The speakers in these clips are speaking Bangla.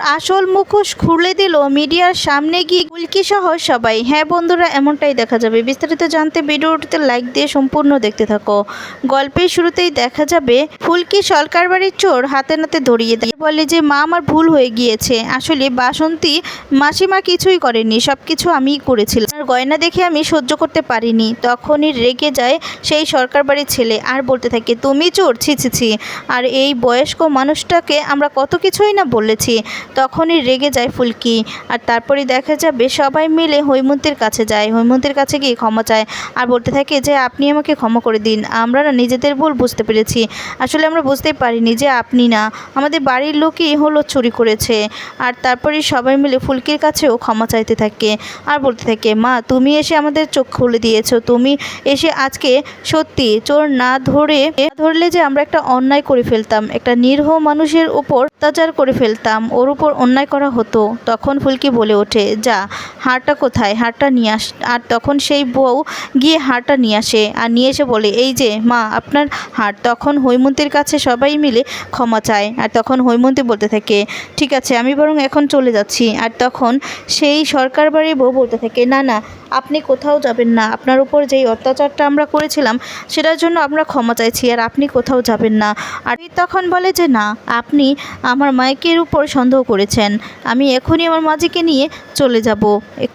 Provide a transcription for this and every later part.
আসল মুখোশ খুলে দিল মিডিয়ার সামনে গিয়ে ফুলকি সহ সবাই। হ্যাঁ বন্ধুরা, এমনটাই দেখা যাবে। বিস্তারিত জানতে ভিডিওটিতে লাইক দিয়ে সম্পূর্ণ দেখতে থাকো। গল্পের শুরুতেই দেখা যাবে, ফুলকি সরকার বাড়ির চোর হাতে নাতে ধরিয়ে দিয়ে। বলে যে, মা, আমার ভুল হয়ে গিয়েছে। আসলে বাসন্তী মাসিমা কিছুই করেনি সব কিছু আমিই করেছিলাম। আর গয়না দেখে আমি সহ্য করতে পারিনি। তখনই রেগে যায় সেই সরকার বাড়ির ছেলে আর বলতে থাকে, তুমি চোর, ছি ছি ছি। আর এই বয়স্ক মানুষটাকে আমরা কত কিছুই না বলেছি। তখনই রেগে যায় ফুলকি। আর তারপরে দেখা যাবে সবাই মিলে হৈমন্তীর কাছে যায়। হৈমন্তীর কাছে গিয়ে ক্ষমা চায় আর বলতে থাকে যে, আপনি আমাকে ক্ষমা করে দিন। আমরা না নিজেদের ভুল বুঝতে পেরেছি। আসলে আমরা বুঝতেই পারিনি যে আপনি না। আমাদের বাড়ির লোকই হলো চুরি করেছে। আর তারপরে সবাই মিলে ফুলকির কাছেও ক্ষমা চাইতে থাকে আর বলতে থাকে, মা, তুমি এসে আমাদের চোখ খুলে দিয়েছ। তুমি এসে আজকে সত্যি চোর না ধরে ধরলে যে আমরা একটা অন্যায় করে ফেলতাম। একটা নিরীহ মানুষের উপর অত্যাচার করে ফেলতাম। ওর উপর অন্যায় করা হতো, তখন ফুলকি বলে ওঠে, যা, হারটা কোথায়? হারটা নিয়ে আস আর তখন সেই বউ গিয়ে হাড়টা নিয়ে আসে আর নিয়ে এসে বলে, এই যে, মা, আপনার হার। তখন হৈমন্তীর কাছে সবাই মিলে ক্ষমা চায় আর তখন হৈমন্তী বলতে থাকে, ঠিক আছে, আমি বরং এখন চলে যাচ্ছি। আর তখন সেই সরকার বাড়ির বউ বলতে থাকে, না না আপনি কোথাও যাবেন না। আপনার উপর যেই অত্যাচারটা আমরা করেছিলাম, সেটার জন্য আমরা ক্ষমা চাইছি আর আপনি কোথাও যাবেন না। আর তখন বলে যে, না, আপনি আমার মাইকের উপর সন্দেহ করেছেন। আমি এখনই আমার মাঝিকে নিয়ে চলে যাব।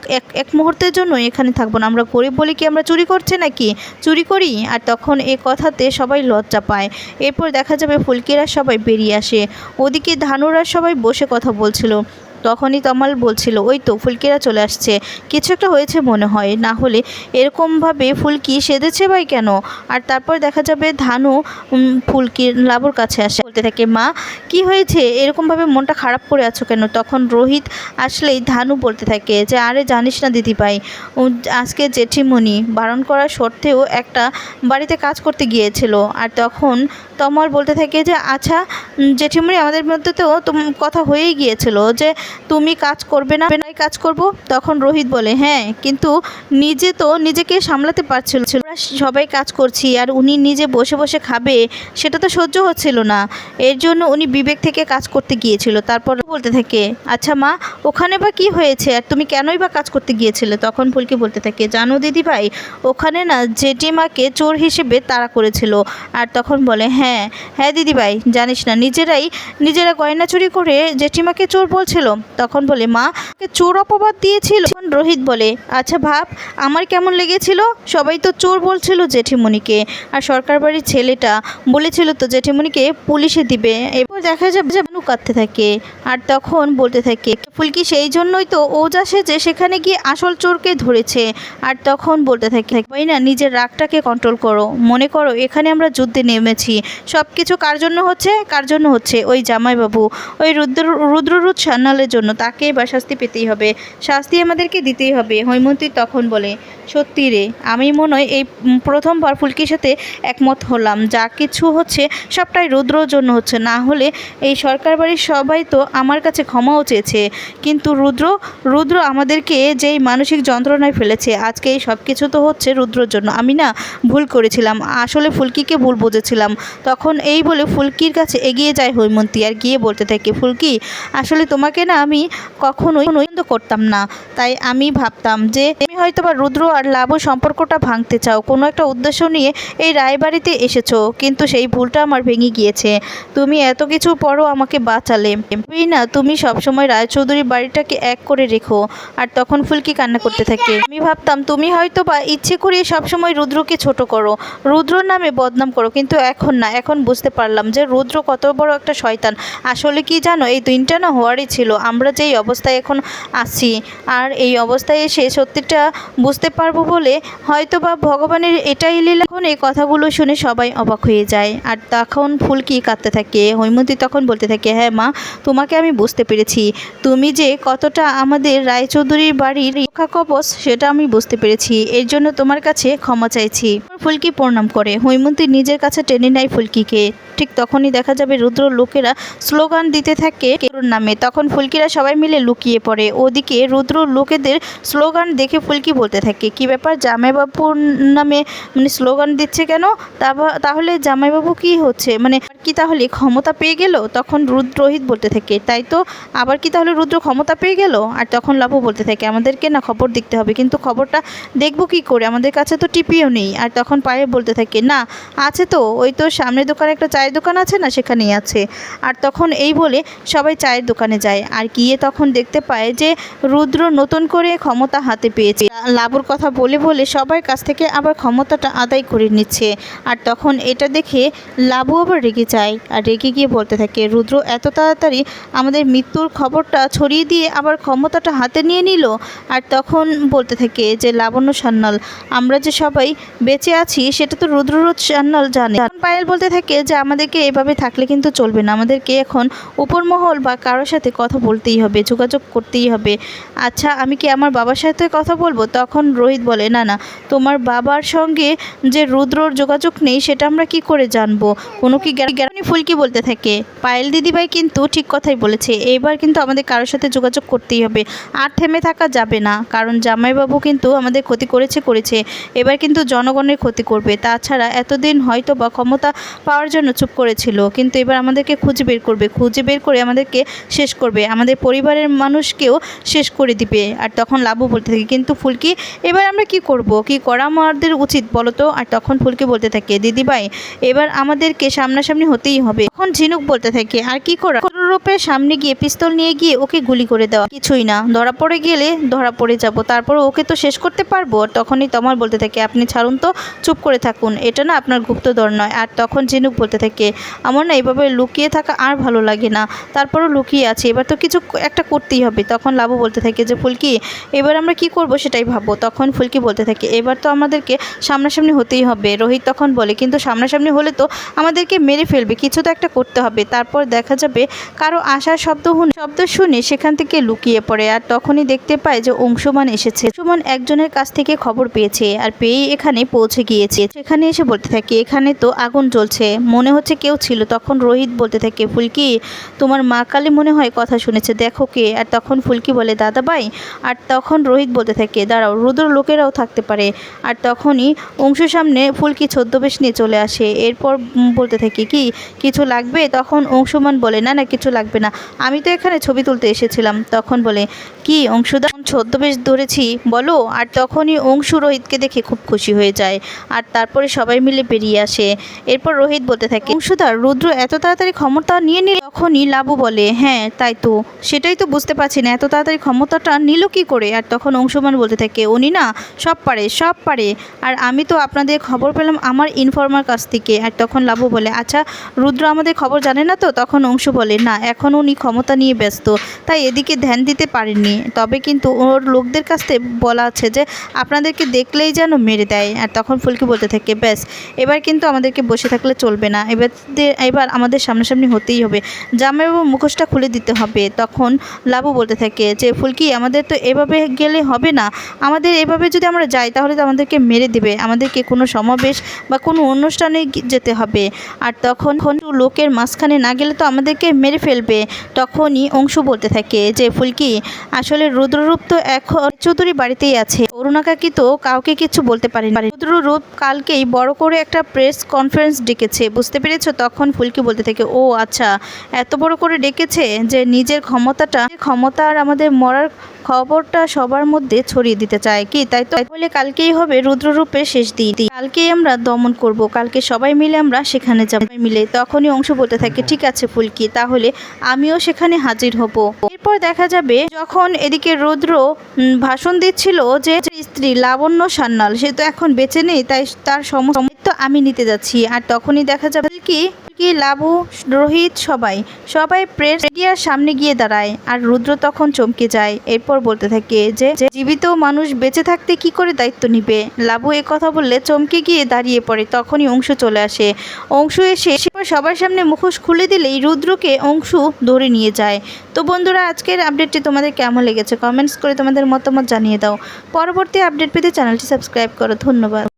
এক এক মুহূর্তের জন্য এখানে থাকব না। আমরা গরিব বলি কি আমরা চুরি করছে নাকি? চুরি করি? আর তখন এ কথাতে সবাই লজ্জা পায়। এরপর দেখা যাবে ফুলকিরা সবাই বেরিয়ে আসে। ওদিকে ধানুরা সবাই বসে কথা বলছিল। তখনই তমাল বলছিল, ওই তো, ফুলকিরা চলে আসছে। কিছু একটা হয়েছে মনে হয়। না হলে এরকমভাবে ফুলকি সেজেছে ভাই কেন? আর তারপর দেখা যাবে ধানু ফুলকির লাবুর কাছে আসে। বলতে থাকে, মা, কি হয়েছে? এরকমভাবে মনটা খারাপ করে আছো কেন? তখন রোহিত আসলেই ধানু বলতে থাকে যে, আরে, জানিস না দিদিভাই আজকে জেঠিমণি বারণ করার সত্ত্বেও একটা বাড়িতে কাজ করতে গিয়েছিল। আর তখন তমল বলতে থাকে যে আচ্ছা জেঠিমণি আমাদের মধ্যে তো, কথা হয়েই গিয়েছিল যে তুমি কাজ করবে না। কাজ করব? তখন রোহিত বলে হ্যাঁ কিন্তু নিজে তো নিজেকে সামলাতে পারছিল ছিল। আমরা সবাই কাজ করছি আর উনি নিজে বসে বসে খাবে, সেটা তো সহ্য হচ্ছিল না। এর জন্য উনি বিবেক থেকে কাজ করতে গিয়েছিল। তারপর বলতে থাকে আচ্ছা মা, ওখানে বা কি হয়েছে? আর তুমি কেনই বা কাজ করতে গিয়েছিলে? তখন ফুলকি বলতে থাকে, জানো দিদি ভাই, ওখানে না জেঠিমাকে চোর হিসেবে তাড়া করেছিল। আর তখন বলে হ্যাঁ হ্যাঁ দিদি ভাই, জানিস না, নিজেরাই নিজেরা গয়না চুরি করে জেঠিমাকে চোর বলছিল। তখন বলে, মা ওকে চোর অপবাদ দিয়েছিল? রোহিত বলে আচ্ছা ভাব, আমার কেমন লেগেছিল? সবাই তো চোর বলছিল জেঠিমণিকে। আর সরকার বাড়ির ছেলেটা বলেছিল তো জেঠিমণিকে, পুলিশে দিবে। এরপর দেখা যাবে যে মানু কাঁদতে থাকে, আর তখন বলতে থাকে ফুলকি সেই জন্যই তো ও যা সেজে সেখানে গিয়ে আসল চোরকে ধরেছে। আর তখন বলতে থাকে ওই না, নিজের রাগটাকে কন্ট্রোল করো। মনে করো, এখানে আমরা যুদ্ধে নেমেছি। সব কিছু কার জন্য হচ্ছে? কার জন্য হচ্ছে? ওই জামাইবাবু। ওই রুদ্র রুদ্ররুদ সান্যালের জন্য। তাকে বা শাস্তি পেতেই হবে। শাস্তি আমাদেরকে দিতেই হবে। হৈমন্তী তখন বলে সত্যি রে, আমি মনে হয় এই প্রথমবার ফুলকির সাথে একমত হলাম। যা কিছু হচ্ছে সবটাই রুদ্রর জন্য হচ্ছে। না হলে এই সরকার বাড়ির সবাই তো আমার কাছে ক্ষমাও চেয়েছে। কিন্তু রুদ্র রুদ্র আমাদেরকে যেই মানসিক যন্ত্রণায় ফেলেছে, আজকে এই সব কিছু তো হচ্ছে রুদ্রর জন্য। আমি না ভুল করেছিলাম, আসলে ফুলকিকে ভুল বুঝেছিলাম। তখন এই বলে ফুলকির কাছে এগিয়ে যায় হৈমন্তী আর গিয়ে বলতে থাকে, ফুলকি, আসলে তোমাকে না আমি কখনোই করতাম না। তাই আমি ভাবতাম যে তুমি হয়তো বা রুদ্র আর লাবু সম্পর্কটা ভাঙতে চাও। কোনো একটা উদ্দেশ্য নিয়ে এই রায়বাড়িতে এসেছ, কিন্তু সেই ভুলটা আমার ভেঙে গিয়েছে। তুমি এত কিছু পরও আমাকে বাঁচালে। তুমি না, তুমি সবসময় রায়চৌধুরীর বাড়িটাকে এক করে রেখো, আর তখন ফুলকি কান্না করতে থাকে? আমি ভাবতাম, তুমি হয়তো বা ইচ্ছে করে সবসময় রুদ্রকে ছোট করো। রুদ্র নামে বদনাম করো, কিন্তু এখন না, এখন বুঝতে পারলাম যে রুদ্র কত বড় একটা শয়তান। আসলে কি জানো, এই দিনটা না হওয়ারই ছিল। আমরা যেই অবস্থায় এখন আছি, আর এই অবস্থায় এসে সত্যিটা বুঝতে পারব বলে হয়তো বা ভগবানের এটাই লীলা। এখন এই কথাগুলো শুনে সবাই অবাক হয়ে যায়। আর তখন ফুলকি কাঁদতে থাকে, হৈমন্তী তখন বলতে থাকে হ্যাঁ মা, তোমাকে আমি বুঝতে পেরেছি। তুমি যে কতটা আমাদের রায়চৌধুরীর বাড়ির রক্ষা কবচ, সেটা আমি বুঝতে পেরেছি। এর জন্য তোমার কাছে ক্ষমা চাইছি। ফুলকি প্রণাম করে। হৈমন্তী নিজের কাছে টেনে নেয় ফুলকিকে। ঠিক তখনই দেখা যাবে রুদ্র লোকেরা স্লোগান দিতে থাকে কেরুর নামে। তখন ফুলকিরা সবাই মিলে লুকিয়ে পড়ে। ওদিকে রুদ্র লোকেদের স্লোগান দেখে ফুলকি বলতে থাকে, কি ব্যাপার জামাইবাবুর নামে মানে স্লোগান দিচ্ছে কেন? তাহলে জামাইবাবু কি হচ্ছে? মানে কি তাহলে ক্ষমতা পেয়ে গেল? তখন রুদ্র রোহিত বলতে থাকে, তাই তো, আবার কি তাহলে রুদ্র ক্ষমতা পেয়ে গেল? আর তখন লাভু বলতে থাকে, আমাদেরকে না খবর দেখতে হবে, কিন্তু খবরটা দেখব কি করে? আমাদের কাছে তো টিপিও নেই। আর তখন পায়ে বলতে থাকে, না, আছে তো, ওই তো সামনের দোকানে একটা চায়ের দোকান আছে না সেখানেই আছে। আর তখন এই বলে সবাই চায়ের দোকানে যায়। আর গিয়ে তখন দেখতে পায় যে রুদ্র নতুন করে ক্ষমতা হাতে পেয়েছে। লাবুর কথা বলে বলে সবার কাছ থেকে আবার ক্ষমতাটা আদায় করে নিচ্ছে। আর তখন এটা দেখে লাবু আবার রেগে যায়। আর রেগে গিয়ে বলতে থাকে, রুদ্র, এত তাড়াতাড়ি আমাদের মৃত্যুর খবরটা ছড়িয়ে দিয়ে আবার ক্ষমতাটা হাতে নিয়ে নিল? আর তখন বলতে থাকে যে, লাবণ্য সান্যাল, আমরা যে সবাই বেঁচে আছি, সেটা তো রুদ্ররোধ সান্যাল জানে। পায়েল বলতে থাকে যে আমাদেরকে এভাবে থাকলে কিন্তু চলবে না। আমাদেরকে এখন উপর মহল বা কারোর সাথে কথা বলতেই হবে, যোগাযোগ করতেই হবে। আচ্ছা আমি কি আমার বাবার সাথে কথা বলব? তখন রোহিত বলে, না না, তোমার বাবার সঙ্গে যে রুদ্রর যোগাযোগ নেই, সেটা আমরা কি করে জানব? কোনো কি জ্ঞানী ফুলকি বলতে থাকে। পায়েল দিদিভাই কিন্তু ঠিক কথাই বলেছে এবার কিন্তু আমাদের কারোর সাথে যোগাযোগ করতেই হবে। আর থেমে থাকা যাবে না, কারণ জামাইবাবু কিন্তু আমাদের ক্ষতি করেছে করেছে। এবার কিন্তু জনগণের ক্ষতি করবে। তাছাড়া এতদিন হয়তো বা ক্ষমতা পাওয়ার জন্য চুপ করেছিল, কিন্তু এবার আমাদেরকে খুঁজে বের করবে, খুঁজে বের করে আমাদেরকে শেষ করবে, আমাদের পরিবারের মানুষকেও শেষ করে দিবে। আর তখন লাভু বলতে থাকে, কিন্তু ফুলকি, এবার আমরা কি করব? কি করা আমাদের উচিত বলো তো আর তখন ফুলকি বলতে থাকে, দিদিভাই, এবার আমাদেরকে সামনাসামনি হতেই হবে। তখন ঝিনুক বলতে থাকে, আর কি করা? রূপের সামনে গিয়ে পিস্তল নিয়ে গিয়ে ওকে গুলি করে দেওয়া। কিছুই না, ধরা পড়ে গেলে ধরা পড়ে যাব তারপর ওকে তো শেষ করতে পারব? তখনই তমাল বলতে থাকে, আপনি ছাড়ুন তো, চুপ করে থাকুন, এটা না আপনার গুপ্তধর নয়। আর তখন ঝিনুক বলতে থাকে আমার না এভাবে লুকিয়ে থাকা আর ভালো লাগে না। তারপরও লুকিয়ে আছে। এবার তো কিছু একটা করতেই হবে। তখন লাবু বলতে থাকে যে, ফুলকি, এবার আমরা কি করব সেটাই ভাববো তখন ফুলকি বলতে থাকে, এবার তো আমাদেরকে সামনাসামনি হতেই হবে। রোহিত তখন বলে, কিন্তু সামনাসামনি হলে তো আমাদেরকে মেরে ফেলবে। কিছু তো একটা করতে হবে। তারপর দেখা যাবে কারও আসার শব্দ শব্দ শুনে সেখান থেকে লুকিয়ে পড়ে। আর তখনই দেখতে পায় যে, অংশুমান এসেছে। অংশুমান একজনের কাছ থেকে খবর পেয়েছে আর পেয়েই এখানে পৌঁছে গিয়েছে। সেখানে এসে বলতে থাকে, এখানে তো আগুন জ্বলছে। মনে হচ্ছে কেউ ছিল। তখন রোহিত বলতে থাকে, ফুলকি, তোমার মা কালী মনে হয় কথা শুনেছে, দেখো কে। আর তখন ফুলকি বলে, দাদা ভাই। আর তখন রোহিত বলতে থাকে, দাঁড়াও, রুদ্র লোকেরাও থাকতে পারে। আর তখনই অংশুর সামনে ফুলকি ছদ্মবেশ নিয়ে চলে আসে। এরপর বলতে থাকে, কি, কিছু লাগবে? তখন অংশুমান বলে, না না, কিছু লাগবে না। আমি তো এখানে ছবি তুলতে এসেছিলাম। তখন বলে, কি, অংশুদা ছদ্মবেশ ধরেছি, বলো? আর তখনই অংশু রোহিতকে দেখে খুব খুশি হয়ে যায়। আর তারপরে সবাই মিলে বেরিয়ে আসে। এরপর রোহিত বলতে থাকে অংশুদা রুদ্র এত তাড়াতাড়ি ক্ষমতা নিয়ে নিল তখনই লাবু বলে হ্যাঁ তাই তো। সেটাই তো বুঝতে পারছি না, এত তাড়াতাড়ি ক্ষমতাটা নিল কি করে? আর তখন অংশুমান বলতে থাকে, উনি না সব পারে সব পারে। আর আমি তো আপনাদের খবর পেলাম আমার ইনফর্মার কাছ থেকে। আর তখন লাবু বলে আচ্ছা রুদ্র আমাদের খবর জানে না তো? তখন অংশু বলে, না, এখন উনি ক্ষমতা নিয়ে ব্যস্ত, তাই এদিকে ধ্যান দিতে পারেননি। তবে কিন্তু ওর লোকদের কাছ থেকে বলা আছে যে, আপনাদেরকে দেখলেই যেন মেরে দেয়। আর তখন ফুলকি বলতে থাকে, ব্যাস, এবার কিন্তু আমাদেরকে বসে থাকলে চলবে না। এবার দে- এবার আমাদের সামনাসামনি হতেই হবে। জামাইবাবু মুখোশটা খুলে দিতে হবে। তখন লাবু বলতে থাকে যে, ফুলকি, আমাদের তো এভাবে গেলে হবে না। আমাদের এভাবে যদি আমরা যাই, তাহলে তো আমাদেরকে মেরে দেবে। আমাদেরকে কোনো সমাবেশ বা কোনো অনুষ্ঠানে যেতে হবে। আর তখন তখন লোকের মাঝখানে না গেলে তো আমাদেরকে মেরে ফেলবে। তখনই অংশু বলতে থাকে যে, ফুলকি, আসলে রুদ্ররূপ তো এখন চৌধুরী বাড়িতেই আছে। অরুণা কাকি তো কাউকে কিছু বলতে পারেনি। রুদ্ররূপ কালকেই বড় করে একটা প্রেস কনফারেন্স ডেকেছে, বুঝতে পেরেছ? তখন ফুলকি বলতে থাকে, ও আচ্ছা এত বড় করে ডেকেছে যে নিজের ক্ষমতাটা, ক্ষমতা আর আমাদের মরার খবরটা সবার মধ্যে ছড়িয়ে দিতে চায় কি? তাই তো বলে কালকেই হবে রুদ্ররূপের শেষ দিন। কালকেই আমরা দমন করব, কালকে সবাই মিলে আমরা সেখানে যাব। মিলে তখনই অংশ বলতে থাকে, ঠিক আছে ফুলকি, তাহলে আমিও সেখানে হাজির হব। এরপর দেখা যাবে যখন এদিকে রুদ্র ভাষণ দিচ্ছিল যে, স্ত্রী, লাবণ্য সান্যাল, সে তো এখন বেঁচে নেই, তাই তার সমস্ত আমি নিতে যাচ্ছি। আর তখনই দেখা যাবে কি কি লাবু রোহিত সবাই সবাই প্রেস মিডিয়ার সামনে গিয়ে দাঁড়ায় আর রুদ্র তখন চমকে যায়। এরপর বলতে থাকে যে জীবিত মানুষ বেঁচে থাকতে কি করে দায়িত্ব নিবে? লাবু এ কথা বললে চমকে গিয়ে দাঁড়িয়ে পড়ে, তখনই অংশ চলে আসে। অংশ এসে সবার সামনে মুখোশ খুলে দিলেই রুদ্রকে অংশু ধরে নিয়ে যায়। তো বন্ধুরা, আজকের আপডেটটি তোমাদের কেমন লেগেছে? কমেন্টস করে তোমাদের মতামত জানিয়ে দাও। পরবর্তী আপডেট পেতে চ্যানেলটি সাবস্ক্রাইব করো। ধন্যবাদ।